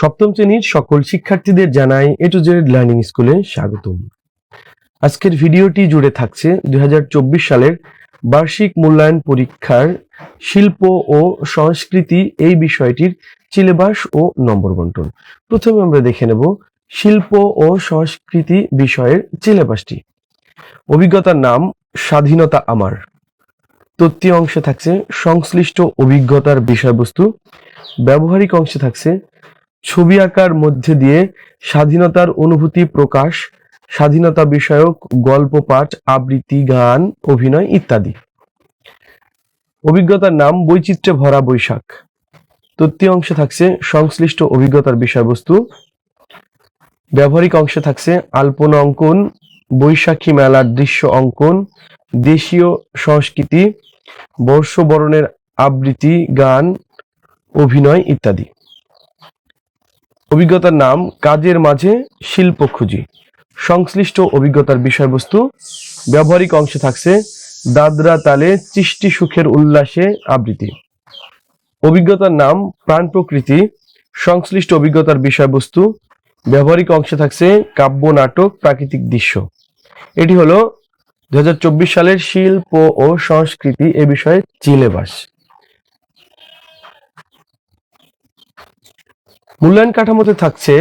সপ্তম শ্রেণির সকল শিক্ষার্থীদের জানাই এ টু জেড লার্নিং স্কুলে স্বাগতম। আজকের ভিডিওটি জুড়ে থাকছে দু হাজার চব্বিশ সালের বার্ষিক মূল্যায়ন পরীক্ষার শিল্প ও সংস্কৃতি এই বিষয়টির সিলেবাস ও নম্বর বন্টন। প্রথমে আমরা দেখে নেব শিল্প ও সংস্কৃতি বিষয়ের সিলেবাসটি। অভিজ্ঞতার নাম স্বাধীনতা আমার। তত্ত্বীয় অংশে থাকছে সংশ্লিষ্ট অভিজ্ঞতার বিষয়বস্তু। ব্যবহারিক অংশে থাকছে ছবি আঁকার মধ্যে দিয়ে স্বাধীনতার অনুভূতি প্রকাশ, স্বাধীনতা বিষয়ক গল্প পাঠ, আবৃত্তি, গান, অভিনয় ইত্যাদি। অভিজ্ঞতার নাম বৈচিত্র্যে ভরা বৈশাখ। তত্ত্বীয় অংশে থাকছে সংশ্লিষ্ট অভিজ্ঞতার বিষয়বস্তু। ব্যবহারিক অংশে থাকছে আলপনা অঙ্কন, বৈশাখী মেলার দৃশ্য অঙ্কন, দেশীয় সংস্কৃতি, বর্ষবরণের আবৃত্তি, গান, অভিনয় ইত্যাদি। অভিজ্ঞতার নাম কাজের মাঝে শিল্প খুঁজি। সংশ্লিষ্ট অভিজ্ঞতার বিষয়বস্তু, ব্যবহারিক অংশে থাকছে দাদরা তালে সৃষ্টি সুখের উল্লাসে আবৃত্তি। অভিজ্ঞতার নাম প্রাণ প্রকৃতি, সংশ্লিষ্ট অভিজ্ঞতার বিষয়বস্তু, ব্যবহারিক অংশে থাকছে কাব্য নাটক প্রাকৃতিক দৃশ্য। এটি হলো দুহাজার চব্বিশ সালের শিল্প ও সংস্কৃতি এ বিষয়ে সিলেবাস। মূল্যায়ন কাঠামোতে থাকছে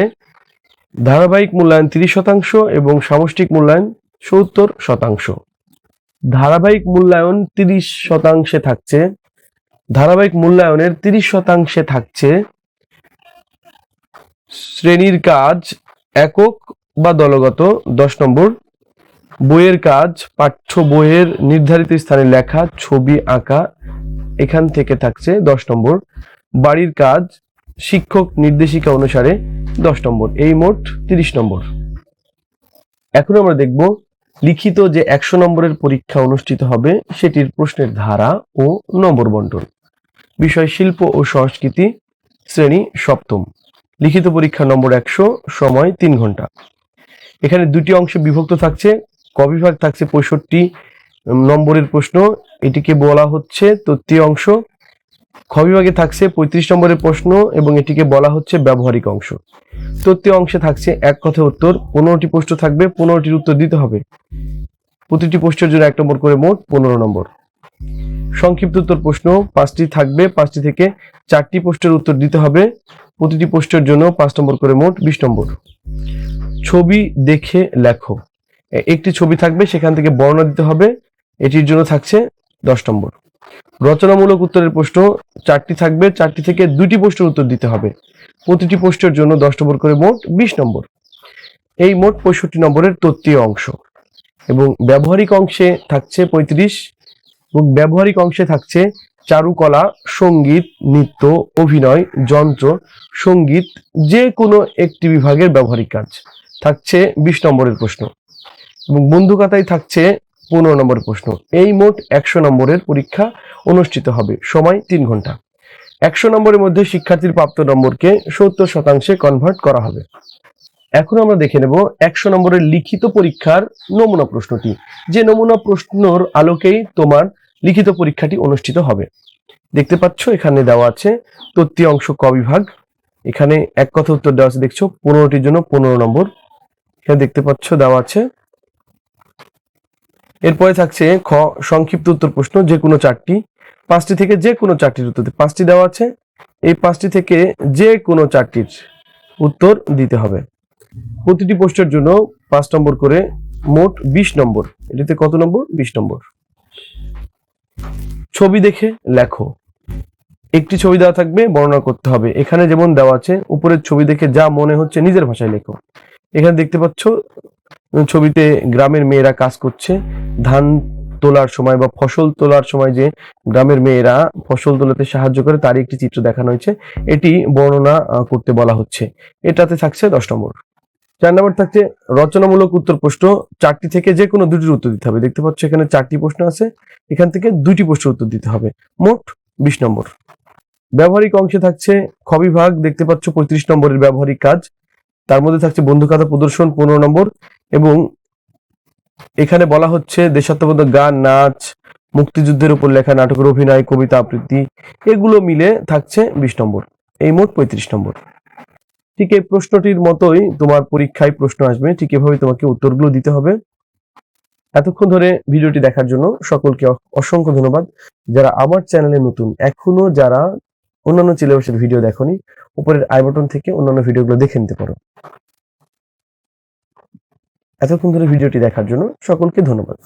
ধারাবাহিক মূল্যায়ন তিরিশ শতাংশ এবং সামষ্টিক মূল্যায়ন সত্তর শতাংশ। ধারাবাহিক মূল্যায়ন তিরিশ শতাংশে থাকছে, ধারাবাহিক মূল্যায়নের তিরিশ শতাংশে থাকছে শ্রেণির কাজ একক বা দলগত, দশ নম্বর, বইয়ের কাজ, পাঠ্য বইয়ের নির্ধারিত স্থানে লেখা, ছবি আঁকা, এখান থেকে থাকছে, দশ নম্বর, বাড়ির কাজ শিক্ষক নির্দেশিকা অনুসারে দশ নম্বর, এই মোট তিরিশ নম্বর। এখন আমরা দেখব লিখিত যে একশো নম্বরের পরীক্ষা অনুষ্ঠিত হবে, সেটির প্রশ্নের ধারা ও নম্বর বন্টন। বিষয় শিল্প ও সংস্কৃতি, শ্রেণি সপ্তম। লিখিত পরীক্ষা নম্বর একশো, সময় তিন ঘণ্টা। এখানে দুটি অংশে বিভক্ত থাকছে, ক বিভাগ থাকছে পঁয়ষট্টি নম্বরের প্রশ্ন। এটিকে বলা হচ্ছে তৃতীয় অংশ। খ বিভাগে থাকছে পঁয়ত্রিশ নম্বরের প্রশ্ন এবং এটিকে বলা হচ্ছে ব্যবহারিক অংশ। তৃতীয় অংশে থাকছে এক কথা উত্তর, পনেরোটি প্রশ্ন থাকবে, পনেরোটির উত্তর দিতে হবে। প্রতিটি প্রশ্নের জন্য এক নম্বর করে মোট পনেরো নম্বর। সংক্ষিপ্ত উত্তর প্রশ্ন, পাঁচটি থাকবে, পাঁচটি থেকে চারটি প্রশ্নের উত্তর দিতে হবে। প্রতিটি প্রশ্নের জন্য পাঁচ নম্বর করে মোট বিশ নম্বর। ছবি দেখে লেখো। একটি ছবি থাকবে, সেখান থেকে বর্ণনা দিতে হবে। এটির জন্য থাকছে দশ নম্বর। রচনামূলক উত্তরের প্রশ্ন, চারটি থাকবে, চারটি থেকে দুটি প্রশ্নের উত্তর দিতে হবে। প্রতিটি প্রশ্নের জন্য দশ নম্বর করে মোট বিশ নম্বর। এই মোট পঁয়ষট্টি নম্বরের তত্ত্বীয় অংশ। এবং ব্যবহারিক অংশে থাকছে পঁয়ত্রিশ, এবং ব্যবহারিক অংশে থাকছে চারুকলা, সংগীত, নৃত্য, অভিনয়, যন্ত্র, সংগীত যে কোনো একটি বিভাগের ব্যবহারিক কাজ। থাকছে বিশ নম্বরের প্রশ্ন। এবং বন্ধুকাতায় থাকছে পনেরো নম্বরের প্রশ্ন, এই মোট একশো নম্বরের পরীক্ষা অনুষ্ঠিত হবে, সময় তিন ঘণ্টা। একশো নম্বরের মধ্যে শিক্ষার্থীর প্রাপ্ত নম্বরকে সত্তর শতাংশে কনভার্ট করা হবে। এখন আমরা দেখে নেব একশো নম্বরের লিখিত পরীক্ষার নমুনা প্রশ্নটি। যে নমুনা প্রশ্নর আলোকেই তোমার লিখিত পরীক্ষাটি অনুষ্ঠিত হবে। দেখতে পাচ্ছ, এখানে দেওয়া আছে তত্ত্বীয় অংশ ক বিভাগ। এখানে এক কথা উত্তর দেওয়া আছে, দেখছ, পনেরোটির জন্য পনেরো নম্বর। এখানে দেখতে পাচ্ছ, দেওয়া আছে এরপরে থাকছে খ, সংক্ষিপ্ত উত্তর প্রশ্ন, যে কোনো চারটি। পাঁচটি থেকে যে কোনো চারটির উত্তর পাঁচটি দেওয়া আছে। এই পাঁচটি থেকে যে কোনো চারটির উত্তর দিতে হবে। প্রতিটি প্রশ্নের জন্য পাঁচ নম্বর করে মোট বিশ নম্বর। এটিতে কত নম্বর? বিশ নম্বর। ছবি দেখে লেখো। একটি ছবি দেওয়া থাকবে, বর্ণনা করতে হবে। এখানে যেমন দেওয়া আছে, উপরের ছবি দেখে যা মনে হচ্ছে নিজের ভাষায় লেখো। এখানে দেখতে পাচ্ছ ছবিতে গ্রামের মেয়েরা কাজ করছে। ধান তোলার সময় বা ফসল তোলার সময় যে গ্রামের মেয়েরা ফসল তোলাতে সাহায্য করে তার একটি চিত্র দেখানো হয়েছে। এটি বর্ণনা করতে বলা হচ্ছে। এটাতে থাকছে দশ নম্বর। চার নম্বর থাকছে রচনামূলক উত্তর প্রশ্ন। চারটি থেকে যে কোনো দুটির উত্তর দিতে হবে। দেখতে পাচ্ছ এখানে চারটি প্রশ্ন আছে। এখান থেকে দুটি প্রশ্নের উত্তর দিতে হবে। মোট বিশ নম্বর। ব্যবহারিক অংশে থাকছে খ বিভাগ দেখতে পাচ্ছ পঁয়ত্রিশ নম্বরের ব্যবহারিক কাজ। তার মধ্যে থাকছে বন্ধুখাতা প্রদর্শন পনেরো নম্বর এবং এখানে বলা হচ্ছে দেশাত্মবোধক গান, নাচ, মুক্তিযুদ্ধের উপর লেখা নাটকের অভিনয়, কবিতা আবৃত্তি, এগুলো মিলে থাকছে বিশ নম্বর। এই মোট পঁয়ত্রিশ নম্বর। ঠিক এই প্রশ্নটির মতোই তোমার পরীক্ষায় প্রশ্ন আসবে, ঠিক এভাবে তোমাকে উত্তরগুলো দিতে হবে। এতক্ষণ ধরে ভিডিওটি দেখার জন্য সকলকে অসংখ্য ধন্যবাদ। যারা আমার চ্যানেলে নতুন, এখনও যারা অন্যান্য সিলেবাসের ভিডিও দেখোনি, উপরের আই বাটন থেকে অন্যান্য ভিডিওগুলো দেখে নিতে পারো। এতক্ষণ ধরে ভিডিওটি দেখার জন্য সকলকে ধন্যবাদ।